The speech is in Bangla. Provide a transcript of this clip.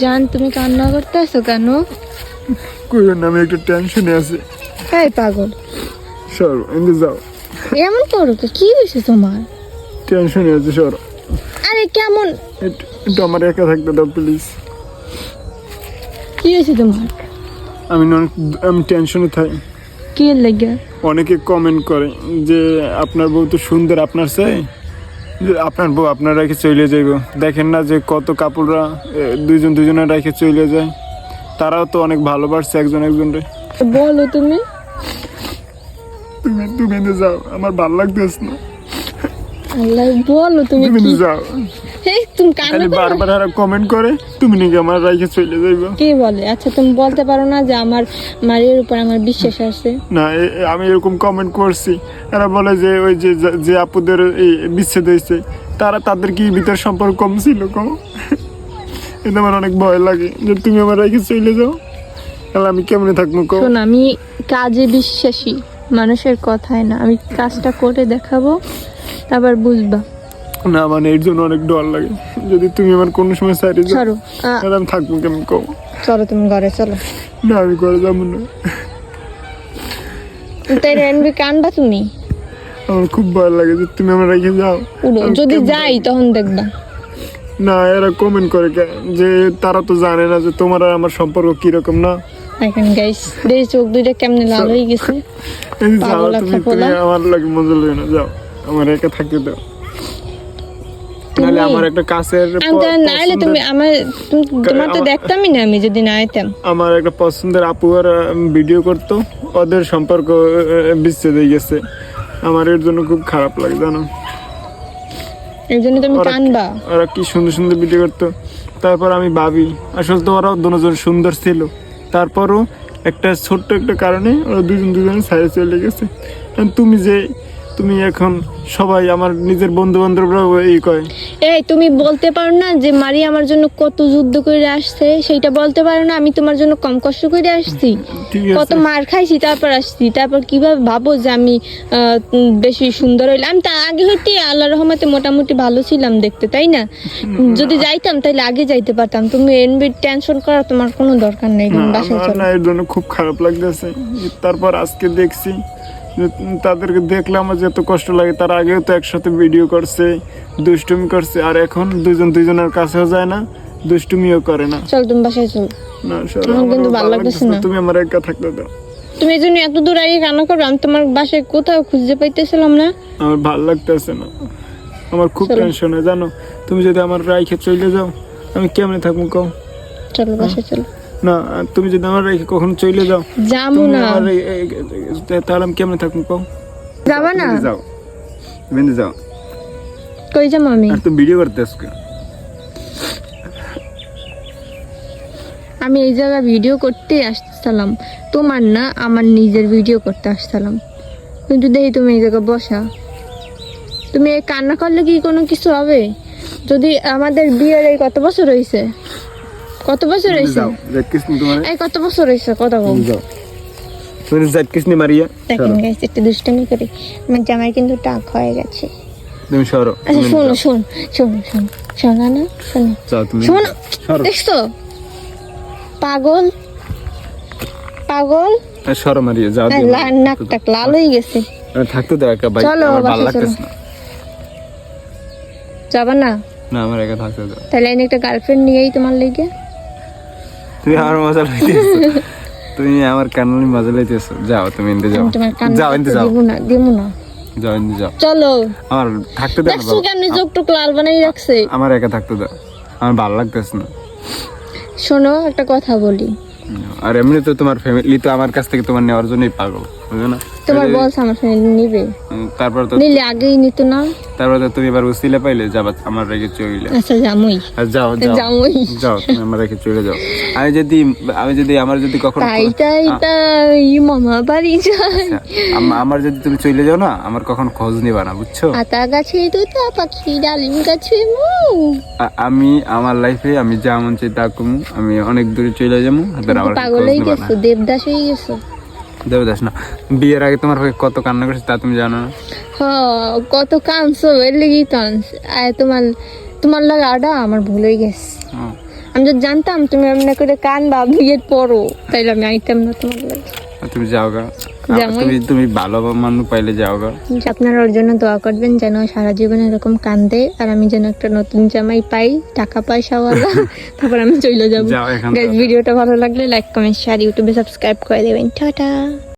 জান তুমি কান্না করতে আসো কেন? কইও না আমি একটু টেনশনে আছি। এই পাগল। সর এমনি যাও। এমন করো তো কি হয়েছে তোমার? টেনশনে আছি সর। আরে কেমন? একটু আমার একা থাকতে দাও প্লিজ। কি হয়েছে তোমার? আমি অনেক আমি টেনশনে থাকি। কি লেগে? অনেকে কমেন্ট করে যে আপনার বউ তো সুন্দর আপনার চাই? আপনার বউ আপনার রেখে চলে যাইব। দেখেন না যে কত কাপড়রা দুইজন দুজনে রেখে চলে যায়। তারাও তো অনেক ভালোবাসছে একজন একজনরে। বলো তুমি। তুমি তুমি যাও আমার ভালো লাগতেছ না। আল্লাহ বলো তুমি তুমি যাও এই তুমি খালি বারবার আর কমেন্ট করে তুমি নাকি আমার রেখে চলে যাইব। কে বলে? আচ্ছা তুমি বলতে পারো না যে আমার মারির উপর আমার বিশ্বাস আছে। না আমি এরকম কমেন্ট করছি। এরা বলে যে ওই যে যে আপুদের এই বিচ্ছেদ হয়েছে তারা তাদের কি ভিতর সম্পর্ক কম ছিল কম? এটা আমার অনেক ভয় লাগে যে তুমি আমার রেখে চলে যাও। তাহলে আমি কেমনে থাকব শোন আমি কাজে বিশ্বাসী মানুষের কথায় না। আমি কাজটা করে দেখাবো। তারপর বুঝবা। না মানে এর জন্য অনেক ডর লাগে। যদি তুমি আমার কোনো সময় সাইডে যাও আ, তাহলে আমি থাকব কেমন কম চলো তুমি ঘরে চলো। না আমি করে যাব না। তাই রেনবি কানবা তুমি? আমার খুব ভয় লাগে যে তুমি আমার রেখে যাও। উড়ো আমি যদি কেমন যাই তখন দেখবা। না এরা কমেন্ট করে কে- যে তারা তো জানে না যে তোমার আর আমার সম্পর্ক কীরকম না। এখন গাইস দেখি চোখ দুইটা কেমনে লাল হয়ে গেছে? এই যে যাও পাগল তুমি তুমি পোলা। আমার লাগে মজা লাগে না যাও। আমার একা থাকতে দাও। নাহলে আমার একটা কাছের তুমি আমার তোমার তো দেখতামই না আমি যদি না আইতাম। আমার একটা পছন্দের আপু আর ভিডিও করতো। ওদের সম্পর্ক বিচ্ছেদ হয়ে গেছে। আমার এর জন্য খুব খারাপ লাগে জানো? এর জন্য তুমি কানবা। ওরা কি সুন্দর সুন্দর ভিডিও করতো। তারপর আমি ভাবি আসলে তো ওরাও দুজন সুন্দর ছিল। তারপরও একটা ছোট্ট একটা কারণে ওরা দুজন দুজনে সাইডে চলে গেছে। তুমি যে তুমি এখন সবাই আমার নিজের বন্ধু বান্ধবরাও এই কয়। এই তুমি বলতে পারো না যে মারি আমার জন্য কত যুদ্ধ করে আসছে সেইটা বলতে পারো না আমি তোমার জন্য কম কষ্ট করে আসছি। কত মার খাইছি তারপর আসছি। তারপর কীভাবে ভাবো যে আমি বেশি সুন্দর হইলাম? আমি তা আগে হইতে আল্লাহ রহমতে মোটামুটি ভালো ছিলাম দেখতে তাই না? যদি যাইতাম তাহলে আগে যাইতে পারতাম। তুমি এনবি টেনশন করার তোমার কোনো দরকার নেই বাসায় চলো। না এর জন্য খুব খারাপ লাগতেছে। তারপর আজকে দেখছি তাদেরকে দেখলে আমার যে এত কষ্ট লাগে। তার আগেও তো একসাথে ভিডিও করছে দুষ্টুমি করছে আর এখন দুজন দুজনের কাছেও যায় না দুষ্টুমিও করে না। চল তুমি বাসায় চলো। না কিন্তু ভালো লাগতেছে না। তুমি আমার একা থাকতে দাও। তুমি এই জন্য এত দূর আগে কান্না করো আমি তোমার বাসায় কোথাও খুঁজে পাইতেছিলাম না। আমার ভালো লাগতেছে না। আমার খুব টেনশন হয় জানো? তুমি যদি আমার রাইখে চলে যাও আমি কেমনে থাকব কও? চলো বাসায় চলো। না তুমি যদি আমার কখন চলে যাও যাব না। তাহলে আমি কেমনে থাকব কও? যাবা না। যাও। বেঁধে যাও। কই যাব আমি? আর তো ভিডিও করতে আমি এই জায়গায় ভিডিও করতে আসছিলাম। তোমার না আমার নিজের ভিডিও করতে আসছিলাম। কিন্তু দেখি তুমি এই জায়গায় বসা। তুমি কান্না করলে কি কোনো কিছু হবে? যদি আমাদের বিয়ের এই কত বছর হয়েছে কত বছর এই কত বছর কথা বল তুমি যাক কিসনি মারিয়া দেখেন গাইস একটু দুষ্টামি করি। আমার জামাই কিন্তু টাক হয়ে গেছে। তুমি সরো আচ্ছা শোনো শোন শোন শোন শোনা না শোনো। শোনো দেখছ? পাগল। পাগল। আর সরো মারিয়া যাও হ্যাঁ, নাক টাক লাল হয়ে গেছে। থাকতে দাও একা ভাই চলো, ভালো লাগতেছে না। যাবা না? না আমার একা থাকতে দাও। তাহলে একটা গার্লফ্রেন্ড নিয়েই তোমার লেগে তুমি আমার মজা লাইতেছো। তুমি আমার কান্নালি মজা লাইতেছো। যাও তুমি ইনতে যাও। যাও ইনতে যাও। দিমু না দিব না। যাও ইনতে যাও। চলো। আমার থাকতে দাও দেখছ কেমনে জোকটুক লাল বানাই রাখছে? আমার একা থাকতে দাও আমার ভালো লাগতেছে না। শোনো একটা কথা বলি। আর এমনি তো তোমার ফ্যামিলি তো আমার কাছ থেকে তোমার নেওয়ার জন্যই পাগল বুঝো না? তোমার এই আমার ফ্যামিলি নিবে। তারপর তো নিলে আগেই নিত না। তারপর তো তুমি এবার উসিলে পাইলে যাবা আমার রেখে চলে আচ্ছা জামুই। আর যাও যাও। জামুই। যাও তুমি আমার রেখে চলে যাও। আমি যদি আমি যদি আমার যদি কখনো তাই তাই তাই মামা বাড়ি আচ্ছা, আম- আমার যদি তুমি চলে যাও না আমার কখন খোঁজ নিবা না বুঝছ? আতা গাছে দুটা পাখি ডালিম গাছে মৌ। আমি আমার লাইফে আমি যা মন চাই তা কমু আমি অনেক দূরে চলে যাব পাগল হয়ে গেছো দেবদাস হয়ে গেছো দেবদাস না। বিয়ের আগে তোমার হয়ে কত কান্না করেছে তা তুমি জানো না? হ কত কাঁদছো এর লেগেই আনছে। আর তোমার তোমার লাগে আডা আমার ভুল হয়ে গেছে আমি যদি জানতাম তুমি এমনি করে কান বা বিয়ের পরও তাইলে আমি আইতাম না তোমার লাগে। তুমি যাও গা? তুমি তুমি ভালো মানুষ পাইলে যাও গা। আপনারা ওর জন্য দোয়া করবেন যেন সারা জীবন এরকম কান্দে আর আমি যেন একটা নতুন জামাই পাই টাকা পয়সাওয়ালা তারপর আমি চলে যাব। ভিডিওটা ভালো লাগলে লাইক কমেন্ট শেয়ার ইউটিউবে সাবস্ক্রাইব করে দেবেন। টাটা।